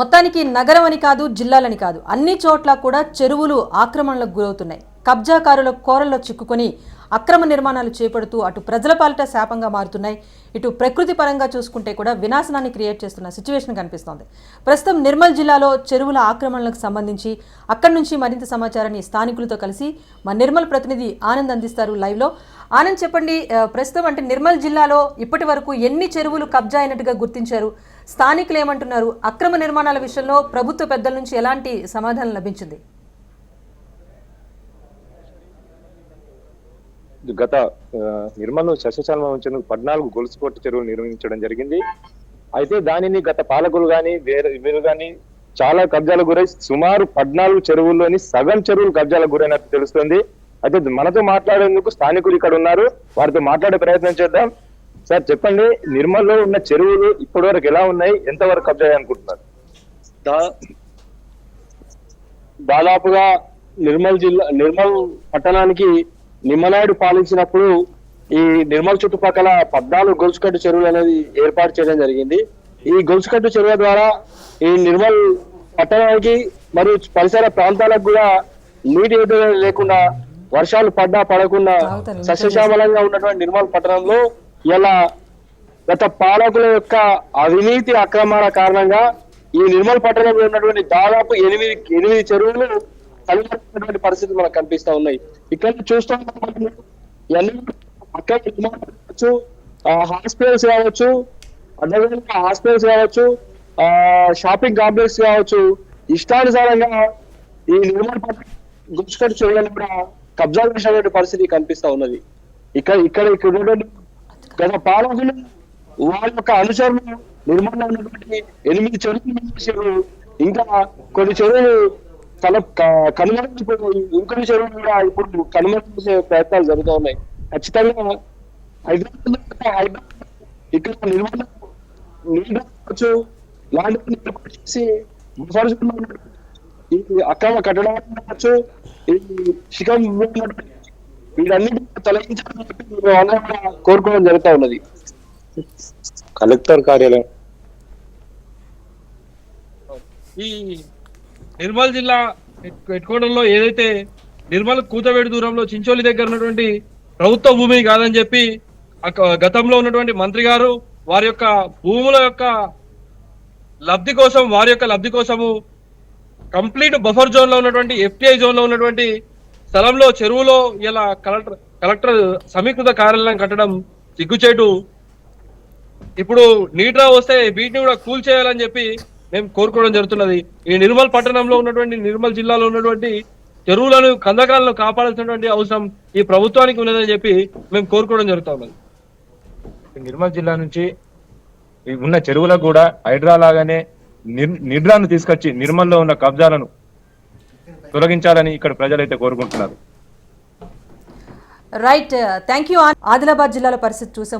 మొత్తానికి నగరం అని కాదు జిల్లాలని కాదు. అన్ని చోట్ల కూడా చెరువులు ఆక్రమణలకు గురవుతున్నాయి. కబ్జాకారుల కోరల్లో చిక్కుకొని అక్రమ నిర్మాణాలు చేపడుతూ అటు ప్రజల పాలిట శాపంగా మారుతున్నాయి. ఇటు ప్రకృతి పరంగా చూసుకుంటే కూడా వినాశనాన్ని క్రియేట్ చేస్తున్న సిచ్యువేషన్ కనిపిస్తోంది. ప్రస్తుతం నిర్మల్ జిల్లాలో చెరువుల ఆక్రమణలకు సంబంధించి అక్కడి నుంచి మరింత సమాచారాన్ని స్థానికులతో కలిసి మా నిర్మల్ ప్రతినిధి ఆనంద్ అందిస్తారు లైవ్లో. ఆనంద్ చెప్పండి ప్రస్తుతం అంటే నిర్మల్ జిల్లాలో ఇప్పటి వరకు ఎన్ని చెరువులు కబ్జా అయినట్టుగా గుర్తించారు? స్థానికులు ఏమంటున్నారు? అక్రమ నిర్మాణాల విషయంలో ప్రభుత్వ పెద్దల నుంచి ఎలాంటి సమాధానం లభించింది? గత నిర్మాణం నిర్మల్ ఉంచేందుకు పద్నాలుగు గొలుసు కొట్టు చెరువులు నిర్మించడం జరిగింది. అయితే దానిని గత పాలకులు గాని వేరే వీరు గాని చాలా కబ్జాలకు గురై సుమారు పద్నాలుగు చెరువుల్లోని సగం చెరువులు కబ్జాలకు గురైనట్టు తెలుస్తుంది. అయితే మనతో మాట్లాడేందుకు స్థానికులు ఇక్కడ ఉన్నారు. వారితో మాట్లాడే ప్రయత్నం చేద్దాం. సార్ చెప్పండి నిర్మల్లో ఉన్న చెరువులు ఇప్పటి వరకు ఎలా ఉన్నాయి? ఎంతవరకు కబ్జా అయ్యాయి అనుకుంటున్నారు దాదాపుగా నిర్మల్ జిల్లా నిర్మల్ పట్టణానికి నిమ్మనాయుడు పాలించినప్పుడు ఈ నిర్మల్ చుట్టుపక్కల పద్నాలుగు గొలుసుకట్టు చెరువులు అనేది ఏర్పాటు చేయడం జరిగింది. ఈ గొలుసుకట్టు చెరువుల ద్వారా ఈ నిర్మల్ పట్టణానికి మరియు పరిసర ప్రాంతాలకు కూడా నీటి ఎదురు లేకుండా వర్షాలు పడ్డా పడకుండా. సస్యశ్యామలంగా ఉన్నటువంటి నిర్మల్ పట్టణంలో ఇలా గత పాలకుల యొక్క అవినీతి అక్రమాల కారణంగా ఈ నిర్మల్ పట్టణంలో ఉన్నటువంటి దాదాపు ఎనిమిది ఎనిమిది చెరువులు కలిగినటువంటి పరిస్థితులు మనకు కనిపిస్తా ఉన్నాయి. ఇక్కడ చూస్తాం అక్కడ కావచ్చు హాస్పిటల్స్ కావచ్చు అదేవిధంగా హాస్పిటల్స్ కావచ్చు ఆ, షాపింగ్ కాంప్లెక్స్ కావచ్చు ఇష్టానుసారంగా ఈ నిర్మాణ పట్టణం గుర్చుకట్టు కూడా కబ్జా చేసినటువంటి పరిస్థితి కనిపిస్తా ఉన్నది. ఇక్కడ ఇక్కడ ఇక్కడ ఉన్నటువంటి గత పాలకులు వాళ్ళ యొక్క అనుసరణ నిర్మాణంలో ఉన్నటువంటి ఎనిమిది చెరువులు చేశారు ఇంకా కొన్ని చెరువులు కల క- ఇంకొన్ని చెరువులు కూడా ఇప్పుడు కనుమరించే ప్రయత్నాలు జరుగుతూ ఉన్నాయి. ఖచ్చితంగా హైదరాబాద్ హైదరాబాద్ ఇక్కడ నిర్మాణం నీళ్ళు కావచ్చు. లాంటి చేసి ఈ అక్రమ కట్టడం కావచ్చు. ఈ శిఖం తొలగించాలని చెప్పి మేము కోరుకోవడం జరుగుతూ ఉన్నది. కలెక్టర్ కార్యాలయం. ఈ నిర్మల్ జిల్లా హెడ్ క్వార్టర్లో ఏదైతే నిర్మల్ కూతవేడి దూరంలో చించోలి దగ్గర ఉన్నటువంటి ప్రభుత్వ భూమి కాదని చెప్పి గతంలో ఉన్నటువంటి మంత్రి గారు వారి యొక్క భూముల యొక్క లబ్ధి కోసం వారి యొక్క లబ్ధి కోసము కంప్లీట్ బఫర్ జోన్లో ఉన్నటువంటి ఎఫ్టిఐ జోన్లో ఉన్నటువంటి స్థలంలో చెరువులో ఇలా కలెక్టర్ కలెక్టర్ సమీకృత కార్యాలయం కట్టడం సిగ్గుచేటు. ఇప్పుడు నీట్రా వస్తే వీటిని కూడా కూల్ చేయాలని చెప్పి మేము కోరుకోవడం జరుగుతున్నది. ఈ నిర్మల్ పట్టణంలో ఉన్నటువంటి నిర్మల్ జిల్లాలో ఉన్నటువంటి చెరువులను కందకాలను కాపాడాల్సినటువంటి అవసరం ఈ ప్రభుత్వానికి ఉన్నదని చెప్పి మేము కోరుకోవడం జరుగుతా ఉన్నది. నిర్మల్ జిల్లా నుంచి ఉన్న చెరువులకు కూడా హైడ్రా లాగానే నిర్ నిడ్రాను తీసుకొచ్చి నిర్మల్లో ఉన్న కబ్జాలను తొలగించాలని ఇక్కడ ప్రజలైతే కోరుకుంటున్నారు. రైట్ థ్యాంక్ యూ ఆదిలాబాద్ జిల్లాలో పరిస్థితి చూసే